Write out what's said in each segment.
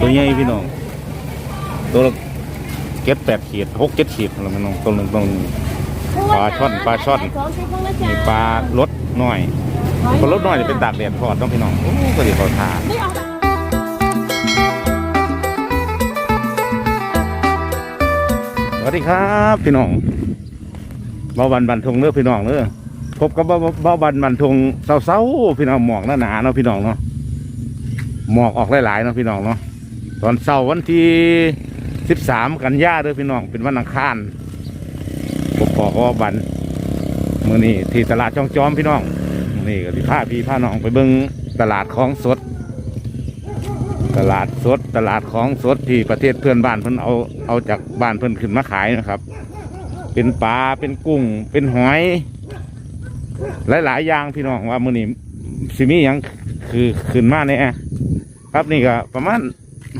ตัวใหญ่พี่น้อง ตัวละเจ็ดแปดขีดหกเจ็ดขีดแล้วพี่น้องตัวหนึ่งตัวหนึ่งปลาช่อนปลาช่อนมีปลาลดหน้อยปลาลดหน้อยจะเป็นตากแดดทอดต้องพี่น้องโอ้ก็ดีเขาทานสวัสดีครับพี่น้องเบาบันบันทงเนื้อพี่น้องเนื้อพบกับเบาเบาบันบันทงเศร้าๆพี่น้องหมอกหนาๆเนาะพี่น้องเนาะหมอกออกหลายๆเนาะพี่น้องเนาะ ตอนเสาร์วันที่สิบสามกันยาเด้อพี่น้องเป็นวันอังคารผมบอกว่าบันมือนี้ที่ตลาดจองจอมพี่น้องนี่ก็สิพาพี่พาน้องไปเบิ่งตลาดของสด ตลาดสดตลาดของสดที่ประเทศเพื่อนบ้านเพิ่นเอาเอาจากบ้านเพิ่นขึ้นมาขายนะครับ เป็นปลาเป็นกุ้ง เป็นหอย หลายๆอย่างพี่น้องว่ามื้อนี้สิมีหยังคือขึ้นมาแน่ครับนี่ก็ประมาณ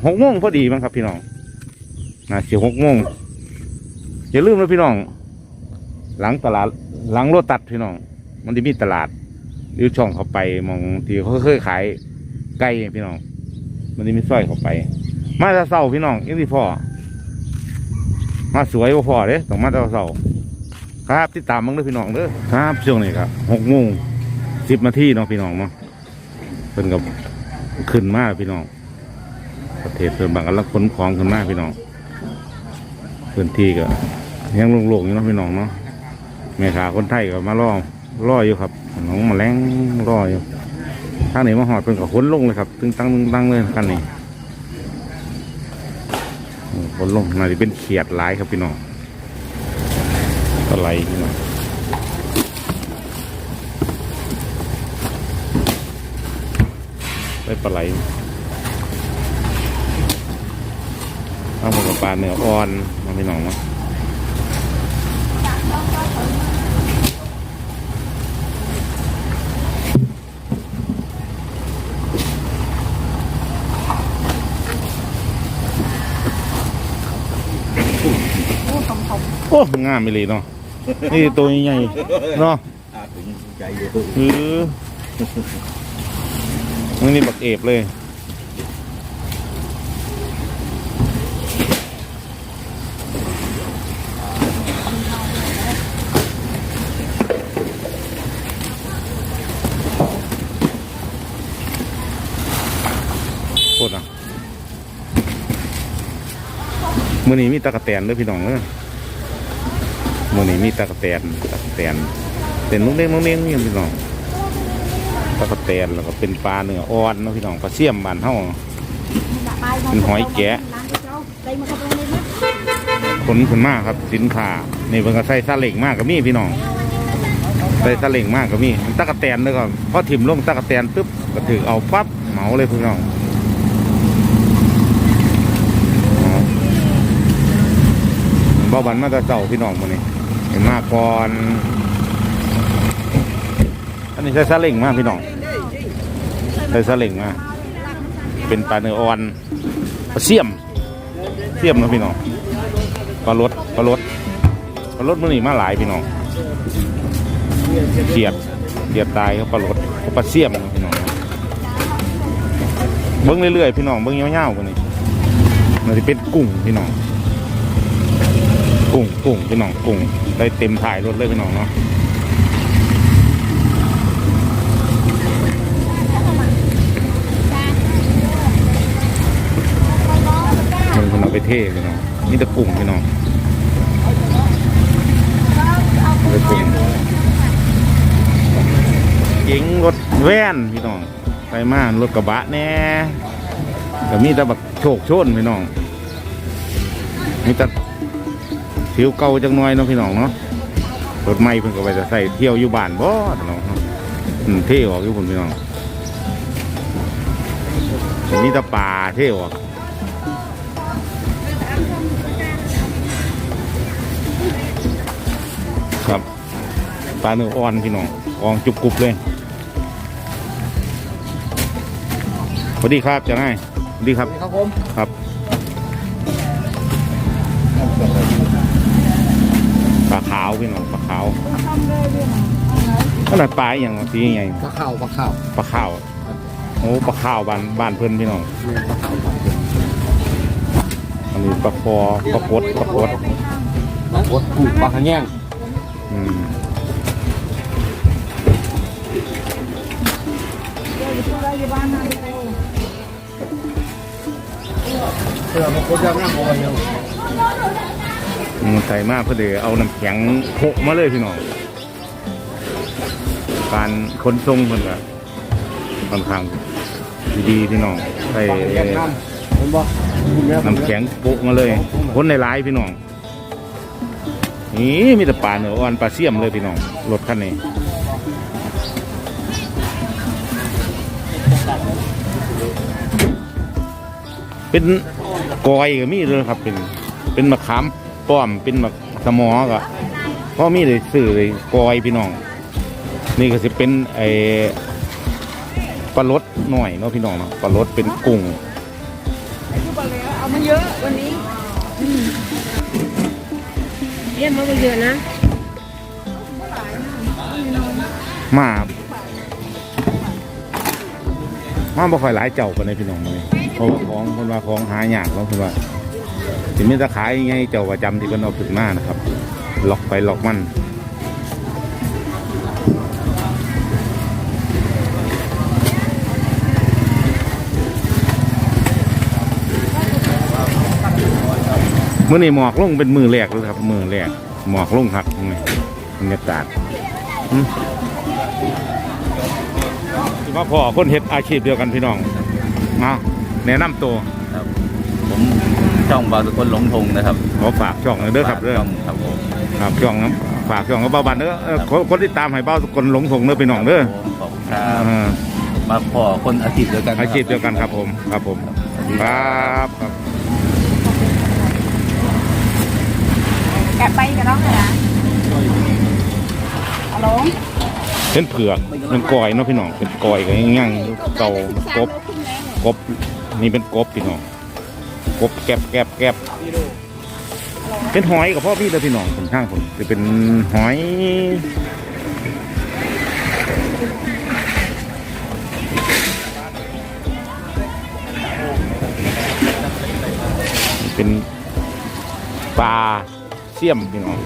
หกโมงพอดีมั้งครับพี่น้องนะสิหกโมงอย่าลืมนะพี่น้อง หลังตลาดหลังรถตัดพี่น้อง มันจะมีตลาดหรือช่องเขาไปมองที่เขาเคยขายไก่พี่น้อง มันจะมีสร้อยเขาไป มาแตะเสาพี่น้องยังที่พ่อมาสวยกว่าพ่อเด้ต้องมาแตะเสาครับติดตามมึงเด้อพี่น้องเด้อครับช่วงนี้ครับหกโมงสิบนาทีเนาะพี่น้องเนาะเป็นกับขึ้นมากพี่น้อง เทศเพิ่นบางกันลักขนของขึ้นมาพี่น้องพื้นที่ก็ยังโล่งๆอยู่นะพี่น้องเนาะแม่ค้าคนไทยก็มาล่อล่ออยู่ครับน้องมาแล้งล่ออยู่ทางนี้มาหอดเป็นกับขนลงเลยครับตึงตั้งตึงตั้งเลยกันนี่ขนลงน่าจะเป็นเขียดหลายครับพี่น้องปลาไหลพี่น้องได้ปลาไหลเอาหมดกับ ปลาเนื้ออ่อนมาพี่น้องมาโอ้งามไปเลยเนาะนี่ตัวใหญ่ๆเนาะอาถึงใจอยู่คือมันนี่บักเอฟเลยโคตรนะ มือนี้มีตะกะแตนด้วยพี่น้องเนอะมือนี้มีตะกะแตนตะกะแตนเต็นนุ่งเด้งนุ่งเด้งนี่พี่น้องตะกะแตนแล้วก็เป็นปลาเนื้ออ่อนนะพี่น้องปลาเสี่ยมบานเฮาเป็นหอยแกะผลผลมากครับสินค้านี่เพิ่นก็ใส่ซาเล็งมากก็มีพี่น้องใส่ซาเล็งมากก็มีมันตะกะแตนเลยก็พอถิ่มลงตะกะแตนปุ๊บก็ถือเอาปั๊บเหมาเลยพี่น้องอ๋อเบาบันมาตะเจ้าพี่น้องมานี่เห็นมาก่อนอันนี้ใส่ซาเล็งมากพี่น้องใส่ซาเล็งมากเป็นปลาเนื้ออ่อนปลาเสี่ยมเสี่ยมนะพี่น้องปลารถปลารถปลารถมันนี่มาหลายพี่น้องเขียดเขียดตายเขาปลารถเขาปลาเสี่ยมนะพี่น้องเบิ้งเรื่อยๆพี่น้องเบิ้งเงาวๆกันนี่มันจะเป็นกุ้งพี่น้อง กุ้งกุ้งพี่น้องกุ้งได้เต็มถ่ายรถเลยพี่น้องเนาะมันพี่น้องไปเท่พี่น้องนี่แต่กุ้งพี่น้องรถเก๋งเก๋งรถแว่นพี่น้องไปมารถกระบะแน่ก็มีแต่บักโชคโชนพี่น้องมีแต่ ผิวเก่าจังหน่อยเนาะพี่น้องเนาะรถใหม่เพิ่นก็ไปจะใส่เที่ยวอยู่บ้านบ่พี่น้องเนาะอืมเท่ออกอยู่พุ่นพี่น้องมีแต่ป่าเท่ออกครับปลาเนื้ออ่อนพี่น้องกองจุบกุบเลยสวัสดีครับเจ้านายสวัสดีครับครับผมครับาขาวพี่น้องปลาขาวขนาดปลาอหย่างสีใหญ่ปลาข้าวปลาข้าวปลาขาวโอ้ปลาขาวบ้านบ้านเพื่อนพี่น้องปลาข้าวปลาเค็มอันนี้ปลาคอปลากดปลากดปลากดถูกปลาขะแยงอืมเออปลากดยางน้ำเอาไว้ยังอืม ใส่มากเพื่อเดี๋ยวเอาน้ำแข็งโพกมาเลยพี่น้อง การขนส่งมันก็ค่อนข้างดีๆพี่น้องใส่ปลาขะแยงน้ำเห็นบ่คุณแม่น้ำแข็งโปะมาเลยคนในร้ายพี่น้องนี่มีแต่ปลาเนื้ออ่อนปลาเสี่ยมเลยพี่น้องรถคันนี้เป็นกอยก็มีเลยครับเป็นเป็นมะขาม ป้อมเป็นมะสมอก็เพราะมีเลยสื่อเลยกอยพี่น้อง นี่ก็จะเป็นไอ้ปลาลดหน่อยเนาะพี่น้องเนาะปลาลดเป็นกุ้งเอามาเยอะวันนี้เรียนมาเยอะนะมามาบ่ค่อยหลายเจ้ากันในพี่น้องเลยเพราะว่าของคนว่าของหายากเนาะคือว่า สิมีตะขายไงเจ้าประจำที่เพิ่นเอาขึ้นมานะครับล็อกไปล็อกมันเมื่อนี้หมอกลงเป็นมือแรกเลยครับมือแรกหมอกลงครับตรงนี้บรรยากาศมาพ่อคนเฮ็ดอาชีพเดียวกันพี่น้องมาแนะนำตัว ช่องบาวสุคนหลงทงนะครับขอฝากช่องหน่อยเด้อครับเด้อ ช่องครับผมครับช่องน้ำฝากช่องกับเบ้าบันเด้อเออคนคนที่ตามให้เบ้าทุกคนหลงถงเด้อพี่น้องเด้อผมขอบคุณครับเออมาพอคนอาชีพเดียวกันนะคอารับชีพเดียวกันครับผมครับผมครับครับ แกะไปกับน้องเลยนะฮัลโหลเป็นเผือกเป็นกอยเนาะพี่น้องเป็นกอยกับย่างๆเก่ากบกบนี่เป็นกบพี่น้อง กบแกบแกบแกบเป็นหอยกับพ่อพี่เลยพี่น้องคนข้างผมจะเป็นหอยเป็นปลาเสี่ยมพี่น้อง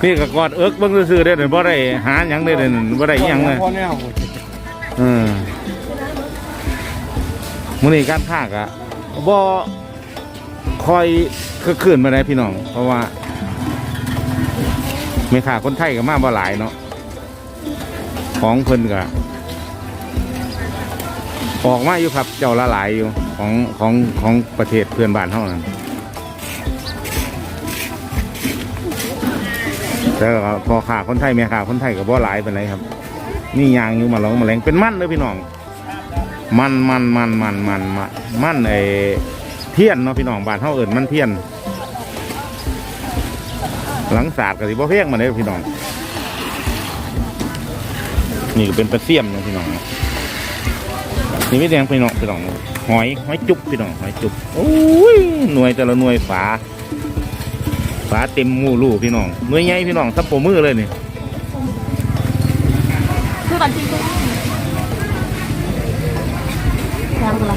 พี่ก็กอดเอิกเบิ่งซื่อๆได้อบ่ได้หาหยังได้เลยบ่ได้หยังเลยพอแนวออมื้อนี้การค้าก็บ่คอยคือคืนมาได้พี่น้อง เพราะว่าแม่ค้าคนไทยก็มาบ่หลายเนาะของเพิ่นก็ออกมาอยู่ครับเจ้าละหลายอยู่ของของของประเทศเพื่อนบ้านเฮานั่น แต่ก็พอขาคนไทยแม่ขาคนไทยก็บ่หลายเป็นไรครับ นี่ยางอยู่มาลองมาแรงเป็นมันเลยพี่น้อง มันมันมันมันมันมันมันไอเทียนเนาะพี่น้องบานเฮาเอิ้นมันเทียน หลังศาสตร์ก็สิบ่เพียงมาเลยพี่น้อง นี่ก็เป็นปลาเสียมเนาะพี่น้องนี่ไม่แดงพี่น้องพี่น้องหอยหอยจุบพี่น้องหอยจุบโอ้ยหน่วยแต่ละหน่วยฝา ฝาเต็มหมูลูพี่น้องเมื่อไงพี่น้องซับโปมือเลยนี่คือกันจริงตุ๊กยังละ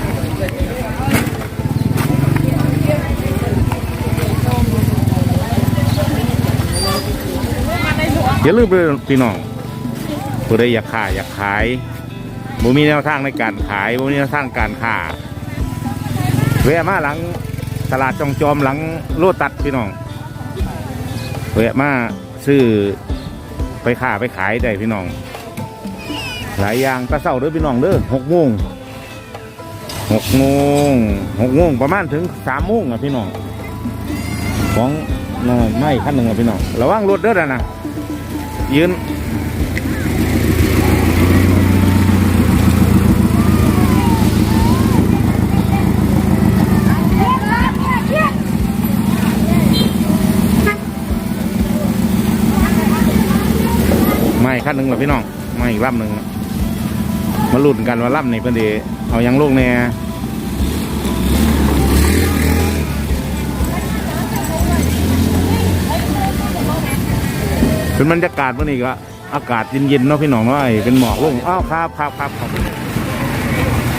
อย่าลืมเลยพี่น้องผู้ใดอยากขายอยากขายบ่มีแนวทางในการขายบ่มีแนวทางการค้าแวะมาหลังตลาดจองจอมหลังโลตัดพี่น้อง แวะมาซื้อไปค้าไปขายได้พี่น้อง หลายอย่างตะเศร้าเด้อพี่น้องเด้อหกโมงหกโมงหกโมงประมาณถึงสามโมงอะพี่น้องของน่ะไม่ขั้นหนึ่งอะพี่น้องระวังรถเด้อนะยืน นหนึ่งหรอพี่น้องม่อีกลำหนึ่งมาลุ้นกันว่าลำนี่เพิ่นดีเอายังลูกแน่เป็นบรรยากาศวันนี้ก็อากาศเย็นๆเนาะพี่น้องเนาะไอ้เป็นหมอกลงอ้าวครับครับครับครับ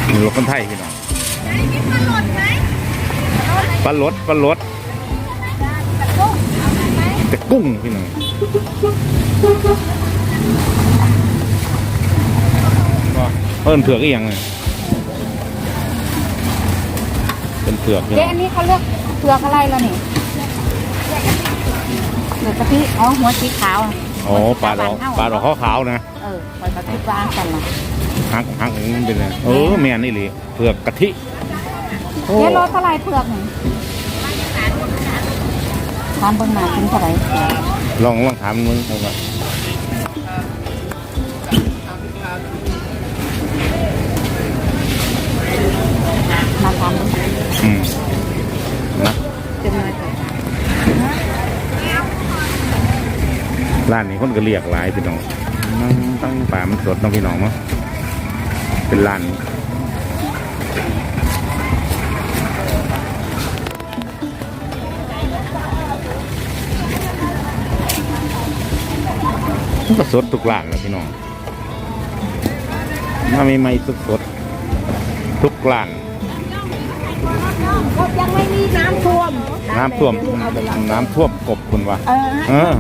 นี่รถคนไทยพี่น้องปลาลดปลาลดแต่กุ้งพี่น้องว่า เพิ่นเผือกอีกอย่างเลยเป็นเผือกพี่เจ๊น้องอันนี้เขาเลือกเปลือกอะไรแล้วนี่เปลือกกะทิอ๋อหัวสีขาวอะโอ้ปลาดอกปลาดอกขาวๆนะเออปล่อยกะทิวางกันละหักหักอย่างนี้มันเป็นไงเออแม่นนี่เลยเผือกกะทิโอ้เจ๊โลเท่าไหรเปลือกหนึ่งทานเบิ่งหนากินเท่าไหรลองลองถามมึงเอาก่อ นมาทานอืมนะเป็นไงก่อนร้านนี้คนก็เรียกหลายพี่น้องนั่งตั้งป่ามันสดเน้องพี่น้องเนาะเป็นร้านก็สดทุกร้านแล้วพี่น้องมาใหม่ๆสดทุกร้าน ยังไม่มีน้ำท่วมน้ำท่วม น้ำท่วมกบคุณวะเออเออ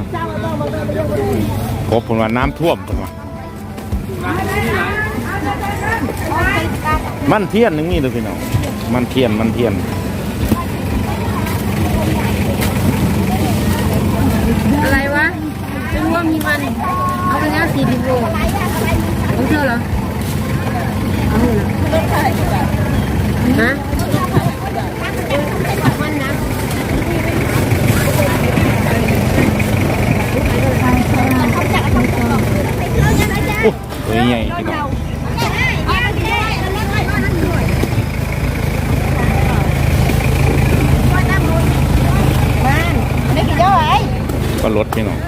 กบคุณว่าน้ำท่วมคุณวะมันเทียนหนึงนี่เลยพี่น้องมันเทียนมันเทียนอะไรวะไม่รู้ว่ามีมันเอาไปแล้วสี่สิบโลของเธอเหรอเอาเหรอฮะ โอ้ ตัวใหญ่พี่น้องไม่กี่เจ้าไอ้ก็ลดพี่น้อง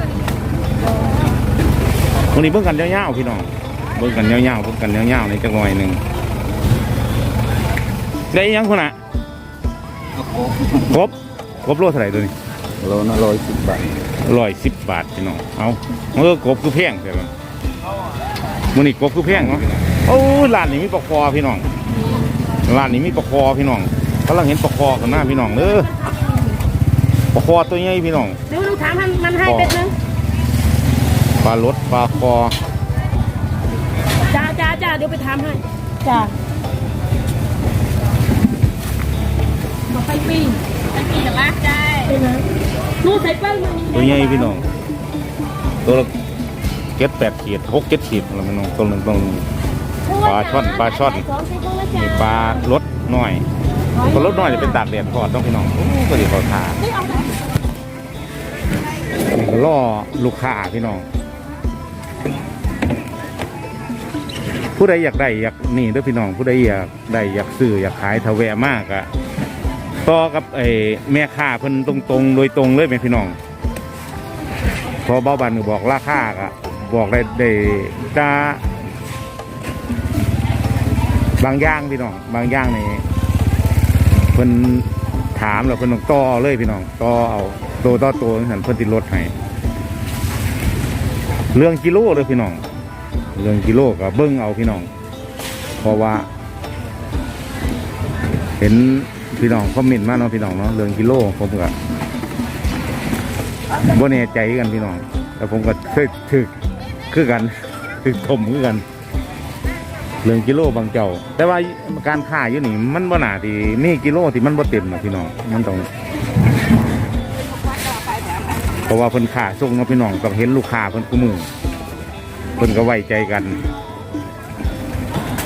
วันนี้เบิ่งกันยาวๆพี่น้องเบิ่งกันยาวๆเบิ่งกันยาวๆในจักหน่อยหนึ่งได้อีหยังคุณอะกบกบโลเท่าไหร่ตัวนี้โลละร้อยสิบบาทร้อยสิบบาทพี่น้องเอาเออกบคือแพงใช่ไหม มันนี่กบคือแพงเนาะโอ้ยร้านนี้มีปลาคอพี่น้องร้านนี้มีปลาคอพี่น้องกำลังเห็นปลาคอกันหน้าพี่น้องเด้อปลาคอตัวใหญ่พี่น้องเดี๋ยวลูกถามมันมันให้เป็ดนึงปลารสปลาคอจ้าจ้าจ้าเดี๋ยวไปถามให้จ้ามาไปปีไปปีเหรอวะใช่นู่นใส่ป้ายมันตัวใหญ่พี่น้องตัวละ เจ็ดแปดขีดหกเจ็ดขีดอะไรพี่น้องตัวหนึ่งตัวหนึ่งปลาช่อนปลาช่อนมีปลารสน้อยปลารสน้อยจะเป็นตากแดดทอดต้องพี่น้องก็ดีเขาทานี่ก็ล่อลูกค้าพี่น้อง ผู้ใดอยากได้อยากนี่เด้วยพี่น้อง ผู้ใดอยากได้อยากซื้ออยากขายทาแวมากอะต่อกับไอ้แม่ค้าเพิ่นตรงๆ โดยตรงเลยแม่พี่น้องพอเบ้าบันก็บอกราคาก็ บอกได้ได้จะบางอย่างพี่น้องบางอย่างนี่เพิ่นถามแล้วเพิ่นต้องต่อเลยพี่น้องต่อเอาโตต่อโตนั่นเพิ่นติดรถให้เรื่องกิโลเลยพี่น้องเรื่องกิโลก็เบิ้งเอาพี่น้อง เพราะว่า เห็นพี่น้องคอมเมนต์มาเนาะพี่น้องเนาะเรื่องกิโลผมก็บ่แน่ใจกันพี่น้องแต่ผมก็เคยถึก คือกันถึกถมคือกันเรื่องกิโลบางเจ้า แต่ว่าการค่าอยู่นี่ มันบ่หนาที่มีกิโลที่มันบ่เต็มนะพี่น้องมันต้องเพราะว่าเพิ่นค่าส่งเนาะพี่น้องต้องเห็นลูกค้าเพิ่นกูมือเพิ่นก็ไว้ใจกัน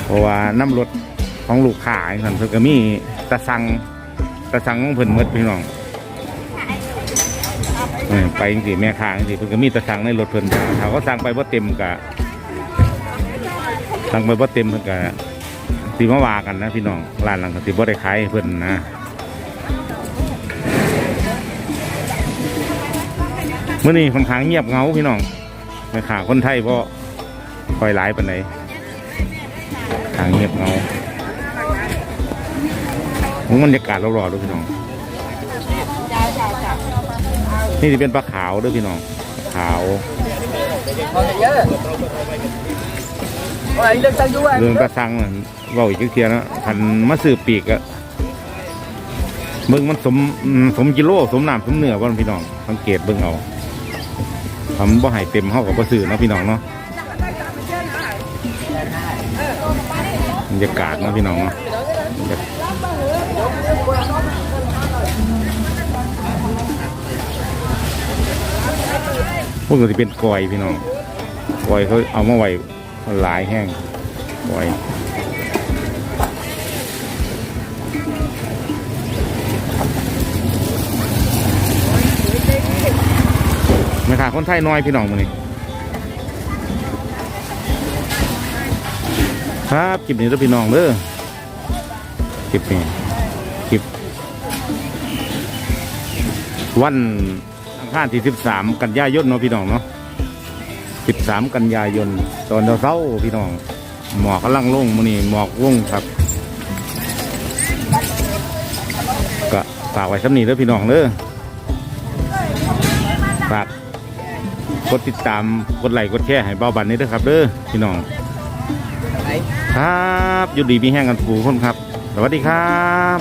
เพราะว่าน้ำรถของลูกค้าอย่างนั้นเพิ่นก็มีตะสังตะสังของเพิ่นหมดพี่น้อง เออไปจริงๆแม่ค้าจริงๆเพิ่นก็มีตะสังในรถเพิ่นถ้าเขาสั่งไปบ่เต็มก็สั่งไปบ่เต็มเพิ่นก็สิมาว่ากันนะพี่น้องร้านหลังก็สิบ่ได้ขายให้เพิ่นนะเมื้อนี้ค่อนข้างเงียบเหงาพี่น้องแม่ค้าคนไทยบ่ค่อยหลายปานใดทางเงียบเงาผมบรรยากาศรอบๆด้วยพี่น้อง นี่จะเป็นปลาขาวด้วยพี่น้องขาวเรื่องตาสังน่ะเว้าอีกเทียนะคันมาซื้อปีกอะเบิ่งมันสมอืมสมกิโลสมน้ำสมเนื้อบ่พี่น้องสังเกตเบิ่งเอาทำบ่ให้เต็มเฮากับบ่ซื้อเนาะพี่น้องเนาะบรรยากาศเนาะพี่น้องเนาะ พวกนี้เป็นกอยพี่น้องกอยเขาเอามาไว้หลายแห้งกอยไม่ค่ะคนไทยน้อยพี่น้องมันนี่ครับคลิปนี้แล้วพี่น้องเด้อคลิปนี้คลิปวัน งคารที่สิบสามกันยายนเนาะพี่น้องเนาะสิบสามกันยายน ตอนเช้าพี่น้อง หมอกกำลังลงมือนี้หมอกวงครับก็ฝากไว้สำนีเด้อพี่น้องเด้อฝากกดติดตามกดไลค์กดแชร์ให้เบาบันนี้เด้อครับเด้อพี่น้อง ครับอยู่ดีมีแห้งกันปูคนครับ สวัสดีครับ